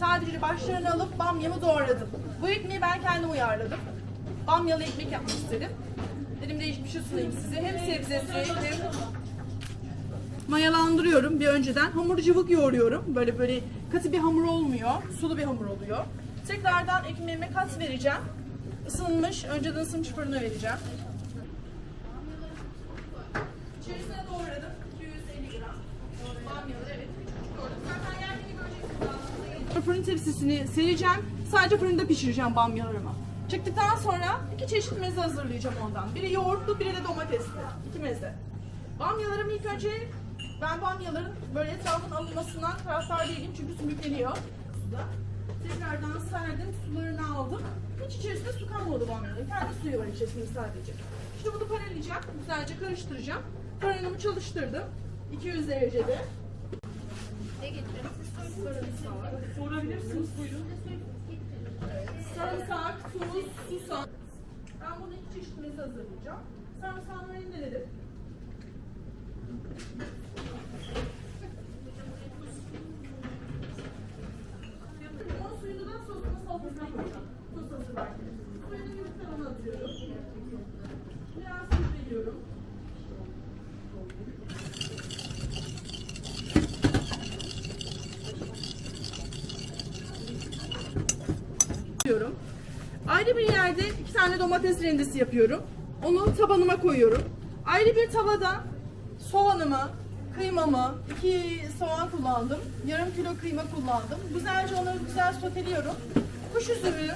Sadece başlarını alıp bamyamı doğradım. Bu ekmeği ben kendim uyarladım. Bamyalı ekmek yapmak istedim. Dedim değişik bir sunayım size. Hem sebzesi hem mayalandırıyorum bir önceden. Hamur cıvık yoğuruyorum. Böyle böyle katı bir hamur olmuyor. Sulu bir hamur oluyor. Tekrardan ekmeğime kat vereceğim. Isınmış, önceden ısınmış fırına vereceğim. İçerisine doğradım. Göreceksiniz. Fırın tepsisini sereceğim. Sadece fırında pişireceğim bamyalarımı. Çıktıktan sonra iki çeşit meze hazırlayacağım ondan. Biri yoğurtlu, biri de domatesli. İki meze. Bamyalarımı ilk önce ben bamyaların böyle etrafın alınmasından taraftar değilim çünkü sümükleniyor suda. Tekrardan serdim, sularını aldım. Hiç içerisinde su kalmadı bamyaların. Kendi suyu var içerisinde sadece. Şimdi bunu paraleleyeceğim, güzelce karıştıracağım. Fırınımı çalıştırdım. 200 derecede. Ne getirelim? Sarımsak. Sorabilirsiniz buyurun. Sarımsak, tuz, susam. Ben bunu iki çeşit meze hazırlayacağım. Sarımsağını rendeledim. Limon suyunu da sosuna salatasına koyacağım. Sos hazırlarken. Suyunu yumurtadan onu atıyorum. Biraz tuz veriyorum. Yapıyorum. Ayrı bir yerde iki tane domates rendesi yapıyorum. Onu tabanıma koyuyorum. Ayrı bir tavada soğanımı, kıymamı, iki soğan kullandım. Yarım kilo kıyma kullandım. Güzelce onları güzel soteliyorum. Kuş üzümü,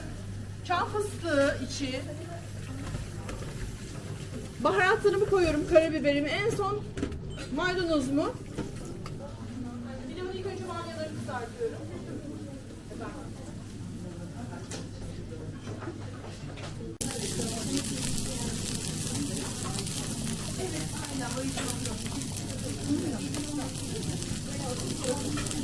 çam fıstığı içi, baharatlarımı koyuyorum, karabiberimi. En son maydanozumu. Thank you.